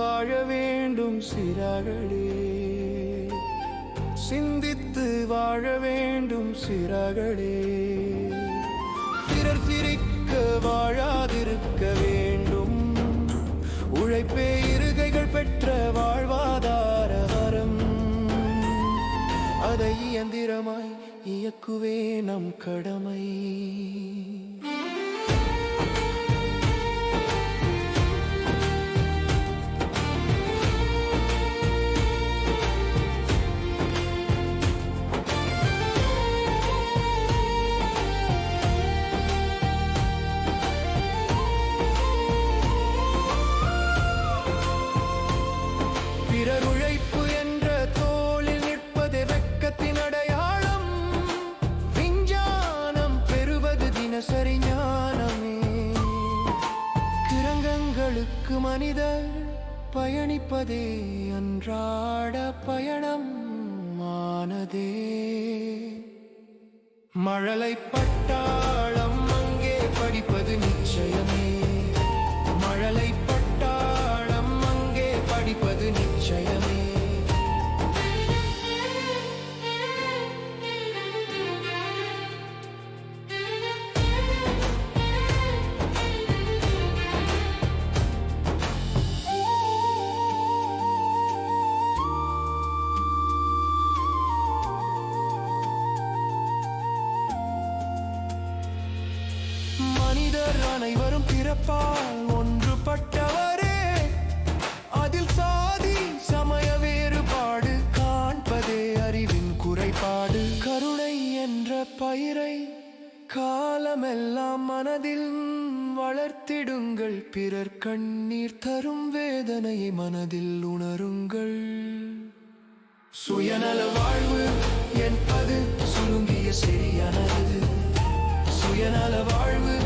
வாழ வேண்டும் சிறார்களே. சிந்தித்து வாழ வேண்டும் சிறார்களே. பிறர் சிரிக்க வாழாதிருக்க வேண்டும். உழைப்பே இருகைகள் பெற்ற வாழ்வாதார வரம் அதை இயந்திரமாய் இயக்குவே நம் கடமை. மனிதர் பயணிப்பதே அன்றாட பயணம் ஆனதே. மழலை பட்டா மனிதர் அனைவரும் பிறப்பால் ஒன்றுபட்டவரே. அதில் சாதி சமய வேறுபாடு காண்பதே அறிவின் குறைபாடு. கருணை என்ற பயிரை காலமெல்லாம் மனதில் வளர்த்திடுங்கள். பிறர் கண்ணீர் தரும் வேதனையை மனதில் உணருங்கள். சுயநல வாழ்வு என்பது சுருங்கிய சரியானது. சுயநல வாழ்வு